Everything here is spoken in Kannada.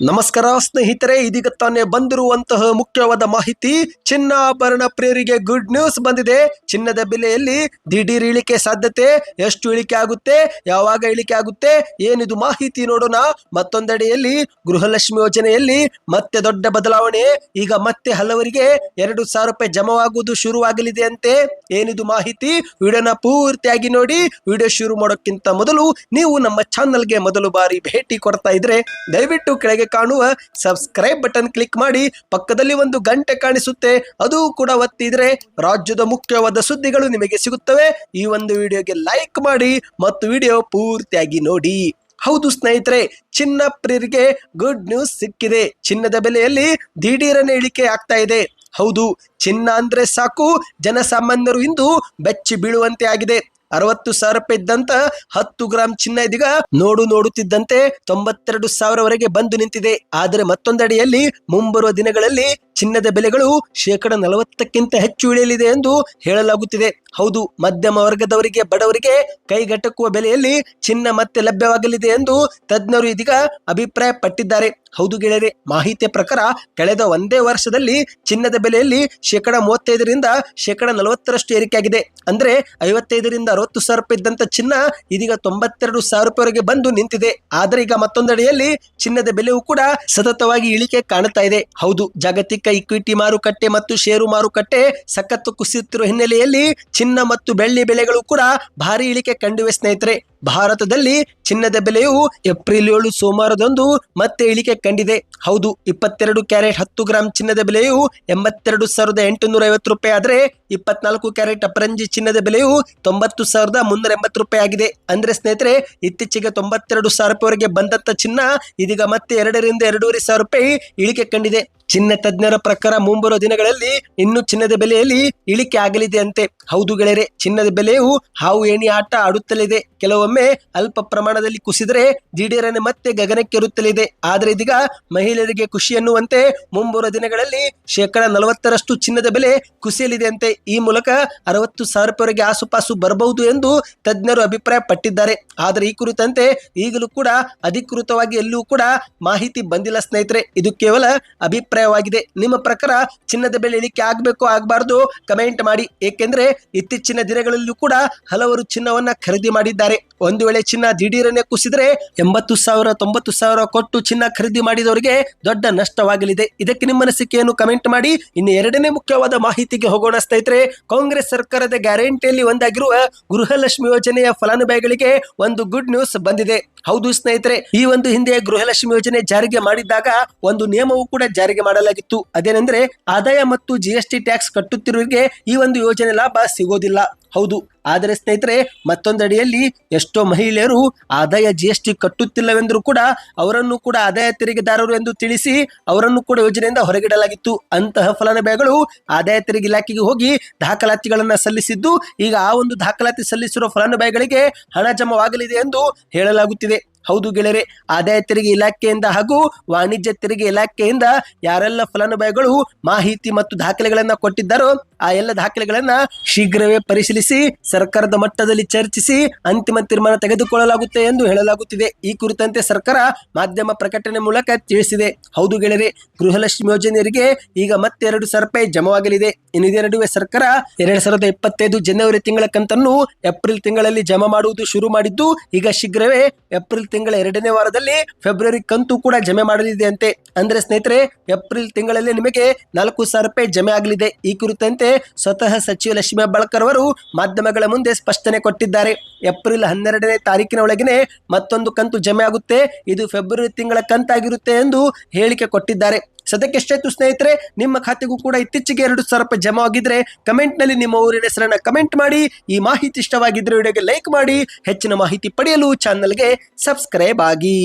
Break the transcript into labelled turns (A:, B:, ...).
A: ನಮಸ್ಕಾರ ಸ್ನೇಹಿತರೆ, ಇದೀಗ ತಾನೇ ಬಂದಿರುವಂತಹ ಮುಖ್ಯವಾದ ಮಾಹಿತಿ, ಚಿನ್ನಾಭರಣ ಪ್ರಿಯರಿಗೆ ಗುಡ್ ನ್ಯೂಸ್ ಬಂದಿದೆ. ಚಿನ್ನದ ಬೆಲೆಯಲ್ಲಿ ದಿಢೀರ್ ಇಳಿಕೆ ಸಾಧ್ಯತೆ, ಎಷ್ಟು ಇಳಿಕೆ ಆಗುತ್ತೆ, ಯಾವಾಗ ಇಳಿಕೆ ಆಗುತ್ತೆ, ಏನಿದು ಮಾಹಿತಿ ನೋಡೋಣ. ಮತ್ತೊಂದೆಡೆಯಲ್ಲಿ ಗೃಹಲಕ್ಷ್ಮಿ ಯೋಜನೆಯಲ್ಲಿ ಮತ್ತೆ ದೊಡ್ಡ ಬದಲಾವಣೆ. ಈಗ ಮತ್ತೆ ಹಲವರಿಗೆ ಎರಡು ಸಾವಿರ ರೂಪಾಯಿ ಜಮವಾಗುವುದು ಶುರುವಾಗಲಿದೆ ಅಂತೆ. ಏನಿದು ಮಾಹಿತಿ, ವಿಡಿಯೋನ ಪೂರ್ತಿಯಾಗಿ ನೋಡಿ. ವಿಡಿಯೋ ಶುರು ಮಾಡೋಕ್ಕಿಂತ ಮೊದಲು ನೀವು ನಮ್ಮ ಚಾನಲ್ಗೆ ಮೊದಲು ಬಾರಿ ಭೇಟಿ ಕೊಡ್ತಾ ಇದ್ರೆ ದಯವಿಟ್ಟು ಕೆಳಗೆ ಕಾಣುವ ಸಬ್ಸ್ಕ್ರೈಬ್ ಬಟನ್ ಕ್ಲಿಕ್ ಮಾಡಿ ಪಕ್ಕದಲ್ಲಿ ಒಂದು ಗಂಟೆ ಕಾಣಿಸುತ್ತೆ, ಅದು ಕೂಡ ಒತ್ತಿದ್ರೆ ರಾಜ್ಯದ ಮುಖ್ಯವಾದ ಸುದ್ದಿಗಳು ನಿಮಗೆ ಸಿಗುತ್ತವೆ. ಈ ಒಂದು ವಿಡಿಯೋಗೆ ಲೈಕ್ ಮಾಡಿ ಮತ್ತು ವಿಡಿಯೋ ಪೂರ್ತಿಯಾಗಿ ನೋಡಿ. ಹೌದು ಸ್ನೇಹಿತರೆ ಚಿನ್ನ ಪ್ರಿಯರಿಗೆ ಗುಡ್ ನ್ಯೂಸ್ ಸಿಕ್ಕಿದೆ. ಚಿನ್ನದ ಬೆಲೆಯಲ್ಲಿ ದಿಢೀರನೆ ಇಳಿಕೆ ಆಗ್ತಾ ಇದೆ. ಹೌದು, ಚಿನ್ನ ಅಂದ್ರೆ ಸಾಕು, ಜನಸಾಮಾನ್ಯರು ಇಂದು ಬೆಚ್ಚಿ ಬೀಳುವಂತೆ ಆಗಿದೆ. ಅರವತ್ತು ಸಾವಿರ ರೂಪಾಯಿ ಇದ್ದಂತ ಹತ್ತು ಗ್ರಾಂ ಚಿನ್ನ ಇದೀಗ ನೋಡು ನೋಡುತ್ತಿದ್ದಂತೆ ತೊಂಬತ್ತೆರಡು ಸಾವಿರವರೆಗೆ ಬಂದು ನಿಂತಿದೆ. ಆದರೆ ಮತ್ತೊಂದಡಿಯಲ್ಲಿ ಮುಂಬರುವ ದಿನಗಳಲ್ಲಿ ಚಿನ್ನದ ಬೆಲೆಗಳು ಶೇಕಡ ನಲವತ್ತಕ್ಕಿಂತ ಹೆಚ್ಚು ಇಳಿಯಲಿದೆ ಎಂದು ಹೇಳಲಾಗುತ್ತಿದೆ. ಹೌದು, ಮಧ್ಯಮ ವರ್ಗದವರಿಗೆ, ಬಡವರಿಗೆ ಕೈಗೆಟಕುವ ಬೆಲೆಯಲ್ಲಿ ಚಿನ್ನ ಮತ್ತೆ ಲಭ್ಯವಾಗಲಿದೆ ಎಂದು ತಜ್ಞರು ಇದೀಗ ಅಭಿಪ್ರಾಯ ಪಟ್ಟಿದ್ದಾರೆ ಹೌದು ಗೆಳೆಯರೆ, ಮಾಹಿತಿಯ ಪ್ರಕಾರ ಕಳೆದ ಒಂದೇ ವರ್ಷದಲ್ಲಿ ಚಿನ್ನದ ಬೆಲೆಯಲ್ಲಿ ಶೇಕಡ ಮೂವತ್ತೈದರಿಂದ ಶೇಕಡ ನಲವತ್ತರಷ್ಟು ಏರಿಕೆಯಾಗಿದೆ. ಅಂದ್ರೆ ಐವತ್ತೈದರಿಂದ ಅರವತ್ತು ಸಾವಿರ ರೂಪಾಯಿ ಇದ್ದಂತ ಚಿನ್ನ ಇದೀಗ ತೊಂಬತ್ತೆರಡು ಸಾವಿರ ರೂಪಾಯಿವರೆಗೆ ಬಂದು ನಿಂತಿದೆ. ಆದರೆ ಈಗ ಮತ್ತೊಂದೆಡೆಯಲ್ಲಿ ಚಿನ್ನದ ಬೆಲೆಯೂ ಕೂಡ ಸತತವಾಗಿ ಇಳಿಕೆ ಕಾಣುತ್ತಾ ಇದೆ. ಹೌದು, ಜಾಗತಿಕ ಇಕ್ವಿಟಿ ಮಾರುಕಟ್ಟೆ ಮತ್ತು ಷೇರು ಮಾರುಕಟ್ಟೆ ಸಖತ್ತು ಕುಸಿಯುತ್ತಿರುವ ಹಿನ್ನೆಲೆಯಲ್ಲಿ ಚಿನ್ನ ಮತ್ತು ಬೆಳ್ಳಿ ಬೆಲೆಗಳು ಕೂಡ ಭಾರಿ ಇಳಿಕೆ ಕಂಡಿವೆ ಸ್ನೇಹಿತರೆ. ಭಾರತದಲ್ಲಿ ಚಿನ್ನದ ಬೆಲೆಯು ಏಪ್ರಿಲ್ ಏಳು ಸೋಮವಾರದಂದು ಮತ್ತೆ ಇಳಿಕೆ ಕಂಡಿದೆ. ಹೌದು, ಇಪ್ಪತ್ತೆರಡು ಕ್ಯಾರೆಟ್ ಹತ್ತು ಗ್ರಾಂ ಚಿನ್ನದ ಬೆಲೆಯು ಎಂಬತ್ತೆರಡು ಸಾವಿರದ ಎಂಟುನೂರ ಐವತ್ತು ರೂಪಾಯಿ ಆದರೆ ಇಪ್ಪತ್ನಾಲ್ಕು ಕ್ಯಾರೆಟ್ ಅಪರಂಜಿ ಚಿನ್ನದ ಬೆಲೆಯು ತೊಂಬತ್ತು ಸಾವಿರದ ಮುನ್ನೂರ ಎಂಬತ್ತು ರೂಪಾಯಿ ಆಗಿದೆ. ಅಂದ್ರೆ ಸ್ನೇಹಿತರೆ, ಇತ್ತೀಚೆಗೆ ತೊಂಬತ್ತೆರಡು ಸಾವಿರ ರೂಪಾಯಿವರೆಗೆ ಬಂದಂತ ಚಿನ್ನ ಇದೀಗ ಮತ್ತೆ ಎರಡರಿಂದ ಎರಡೂವರೆ ಸಾವಿರ ರೂಪಾಯಿ ಇಳಿಕೆ ಕಂಡಿದೆ. ಚಿನ್ನ ತಜ್ಞರ ಪ್ರಕಾರ ಮುಂಬರುವ ದಿನಗಳಲ್ಲಿ ಇನ್ನು ಚಿನ್ನದ ಬೆಲೆಯಲ್ಲಿ ಇಳಿಕೆ ಆಗಲಿದೆ ಅಂತೆ. ಹೌದು ಗೆಳೆಯರೆ, ಚಿನ್ನದ ಬೆಲೆಯು ಹಾವು, ಏಣಿ, ಆಟ ಆಡುತ್ತಲಿದೆ ಕೆಲವೊಮ್ಮೆ ಅಲ್ಪ ಪ್ರಮಾಣದಲ್ಲಿ ಕುಸಿದರೆ ದಿಢೀರನೆ ಮತ್ತೆ ಗಗನಕ್ಕೇರುತ್ತಲಿದೆ. ಆದರೆ ಇದೀಗ ಮಹಿಳೆಯರಿಗೆ ಖುಷಿ ಎನ್ನುವಂತೆ ಮುಂಬರುವ ದಿನಗಳಲ್ಲಿ ಶೇಕಡ ನಲವತ್ತರಷ್ಟು ಚಿನ್ನದ ಬೆಲೆ ಕುಸಿಯಲಿದೆ ಅಂತೆ ಈ ಮೂಲಕ ಅರವತ್ತು ಸಾವಿರ ರೂಪಾಯಿವರೆಗೆ ಆಸುಪಾಸು ಬರಬಹುದು ಎಂದು ತಜ್ಞರು ಅಭಿಪ್ರಾಯ ಪಟ್ಟಿದ್ದಾರೆ ಆದರೆ ಈ ಕುರಿತಂತೆ ಈಗಲೂ ಕೂಡ ಅಧಿಕೃತವಾಗಿ ಎಲ್ಲೂ ಕೂಡ ಮಾಹಿತಿ ಬಂದಿಲ್ಲ ಸ್ನೇಹಿತರೆ. ಇದು ಕೇವಲ ಅಭಿಪ್ರಾಯವಾಗಿದೆ. ನಿಮ್ಮ ಪ್ರಕಾರ ಚಿನ್ನದ ಬೆಲೆ ಇಳಿಕೆ ಆಗಬೇಕು ಆಗಬಾರ್ದು ಕಮೆಂಟ್ ಮಾಡಿ. ಏಕೆಂದ್ರೆ ಇತ್ತೀಚಿನ ದಿನಗಳಲ್ಲೂ ಕೂಡ ಹಲವರು ಚಿನ್ನವನ್ನ ಖರೀದಿ ಮಾಡಿದ್ದಾರೆ. ಒಂದು ವೇಳೆ ಚಿನ್ನ ದಿಢೀರನೆ ಕುಸಿದ್ರೆ ಎಂಬತ್ತು ಸಾವಿರ, ತೊಂಬತ್ತು ಸಾವಿರ ಕೊಟ್ಟು ಚಿನ್ನ ಖರೀದಿ ಮಾಡಿದವರಿಗೆ ದೊಡ್ಡ ನಷ್ಟವಾಗಲಿದೆ. ಇದಕ್ಕೆ ನಿಮ್ಮ ಅನಿಸಿಕೆಯನ್ನು ಕಮೆಂಟ್ ಮಾಡಿ. ಇನ್ನು ಎರಡನೇ ಮುಖ್ಯವಾದ ಮಾಹಿತಿಗೆ ಹೋಗೋಣ ಸ್ನೇಹಿತರೆ. ಕಾಂಗ್ರೆಸ್ ಸರ್ಕಾರದ ಗ್ಯಾರಂಟಿಯಲ್ಲಿ ಒಂದಾಗಿರುವ ಗೃಹಲಕ್ಷ್ಮಿ ಯೋಜನೆಯ ಫಲಾನುಭವಿಗಳಿಗೆ ಒಂದು ಗುಡ್ ನ್ಯೂಸ್ ಬಂದಿದೆ. ಹೌದು ಸ್ನೇಹಿತರೆ, ಈ ಒಂದು ಹಿಂದೆ ಗೃಹಲಕ್ಷ್ಮಿ ಯೋಜನೆ ಜಾರಿಗೆ ಮಾಡಿದ್ದಾಗ ಒಂದು ನಿಯಮವು ಕೂಡ ಜಾರಿಗೆ ಮಾಡಲಾಗಿತ್ತು. ಅದೇನೆಂದ್ರೆ, ಆದಾಯ ಮತ್ತು ಜಿಎಸ್ಟಿ ಟ್ಯಾಕ್ಸ್ ಕಟ್ಟುತ್ತಿರುವವರಿಗೆ ಈ ಒಂದು ಯೋಜನೆ ಲಾಭ ಸಿಗೋದಿಲ್ಲ. ಹೌದು. ಆದರೆ ಸ್ನೇಹಿತರೆ, ಮತ್ತೊಂದಡಿಯಲ್ಲಿ ಎಷ್ಟೋ ಮಹಿಳೆಯರು ಆದಾಯ ಜಿ ಟಿ ಕಟ್ಟುತ್ತಿಲ್ಲವೆಂದರೂ ಕೂಡ ಅವರನ್ನು ಕೂಡ ಆದಾಯ ತೆರಿಗೆದಾರರು ಎಂದು ತಿಳಿಸಿ ಅವರನ್ನು ಕೂಡ ಯೋಜನೆಯಿಂದ ಹೊರಗಿಡಲಾಗಿತ್ತು. ಅಂತಹ ಫಲಾನುಭವಿಗಳು ಆದಾಯ ತೆರಿಗೆ ಇಲಾಖೆಗೆ ಹೋಗಿ ದಾಖಲಾತಿಗಳನ್ನು ಸಲ್ಲಿಸಿದ್ದು, ಈಗ ಆ ಒಂದು ದಾಖಲಾತಿ ಸಲ್ಲಿಸಿರುವ ಫಲಾನುಭವಿಗಳಿಗೆ ಹಣ ಜಮವಾಗಲಿದೆ ಎಂದು ಹೇಳಲಾಗುತ್ತಿದೆ. ಹೌದು ಗೆಳೆಯರೆ, ಆದಾಯ ತೆರಿಗೆ ಇಲಾಖೆಯಿಂದ ಹಾಗೂ ವಾಣಿಜ್ಯ ತೆರಿಗೆ ಇಲಾಖೆಯಿಂದ ಯಾರೆಲ್ಲ ಫಲಾನುಭವಿಗಳು ಮಾಹಿತಿ ಮತ್ತು ದಾಖಲೆಗಳನ್ನ ಕೊಟ್ಟಿದ್ದಾರೋ, ಆ ಎಲ್ಲ ದಾಖಲೆಗಳನ್ನ ಶೀಘ್ರವೇ ಪರಿಶೀಲಿಸಿ, ಸರ್ಕಾರದ ಮಟ್ಟದಲ್ಲಿ ಚರ್ಚಿಸಿ, ಅಂತಿಮ ತೀರ್ಮಾನ ತೆಗೆದುಕೊಳ್ಳಲಾಗುತ್ತೆ ಎಂದು ಹೇಳಲಾಗುತ್ತಿದೆ. ಈ ಕುರಿತಂತೆ ಸರ್ಕಾರ ಮಾಧ್ಯಮ ಪ್ರಕಟಣೆ ಮೂಲಕ ತಿಳಿಸಿದೆ. ಹೌದು ಗೆಳೆಯರೆ, ಗೃಹಲಕ್ಷ್ಮಿ ಯೋಜನೆಯರಿಗೆ ಈಗ ಮತ್ತೆ ಎರಡು ಸಾವಿರ ರೂಪಾಯಿ ಜಮವಾಗಲಿದೆ. ಇದೇ ನಡುವೆ ಸರ್ಕಾರ ಎರಡ್ ಸಾವಿರದ ಇಪ್ಪತ್ತೈದು ಜನವರಿ ತಿಂಗಳ ಕಂತನ್ನು ಏಪ್ರಿಲ್ ತಿಂಗಳಲ್ಲಿ ಜಮಾ ಮಾಡುವುದು ಶುರು ಮಾಡಿದ್ದು, ಈಗ ಶೀಘ್ರವೇ ಏಪ್ರಿಲ್ ತಿಂಗಳ ಎರಡನೇ ವಾರದಲ್ಲಿ ಫೆಬ್ರವರಿ ಕಂತು ಕೂಡ ಜಮೆ ಮಾಡಲಿದೆ ಅಂತೆ. ಅಂದ್ರೆ ಸ್ನೇಹಿತರೆ ಏಪ್ರಿಲ್ ತಿಂಗಳಲ್ಲಿ ನಿಮಗೆ ನಾಲ್ಕು ಸಾವಿರ ರೂಪಾಯಿ ಜಮೆ ಆಗಲಿದೆ. ಈ ಕುರಿತಂತೆ ಸ್ವತಃ ಸಚಿವ ಲಕ್ಷ್ಮೀ ಹೆಬ್ಬಾಳ್ಕರ್ ಅವರು ಮಾಧ್ಯಮಗಳ ಮುಂದೆ ಸ್ಪಷ್ಟನೆ ಕೊಟ್ಟಿದ್ದಾರೆ. ಏಪ್ರಿಲ್ ಹನ್ನೆರಡನೇ ತಾರೀಕಿನ ಒಳಗೆ ಮತ್ತೊಂದು ಕಂತು ಜಮೆ ಆಗುತ್ತೆ. ಇದು ಫೆಬ್ರವರಿ ತಿಂಗಳ ಕಂತಾಗಿರುತ್ತೆ ಎಂದು ಹೇಳಿಕೆ ಕೊಟ್ಟಿದ್ದಾರೆ. ಸದ್ಯಕ್ಕೆ ಎಷ್ಟಾಯ್ತು ಸ್ನೇಹಿತರೆ ನಿಮ್ಮ ಖಾತೆಗೂ ಕೂಡ ಇತ್ತೀಚೆಗೆ ಎರಡು ಸಾವಿರ ರೂಪಾಯಿ ಜಮಾ ಆಗಿದ್ರೆ ಕಮೆಂಟ್ನಲ್ಲಿ ನಿಮ್ಮ ಊರಿನ ಹೆಸರನ್ನ ಕಮೆಂಟ್ ಮಾಡಿ, ಈ ಮಾಹಿತಿ ಇಷ್ಟವಾಗಿದ್ರೆ ವಿಡಿಯೋಗೆ ಲೈಕ್ ಮಾಡಿ, ಹೆಚ್ಚಿನ ಮಾಹಿತಿ ಪಡೆಯಲು ಚಾನಲ್ಗೆ ಸಬ್ಸ್ಕ್ರೈಬ್ ಆಗಿ.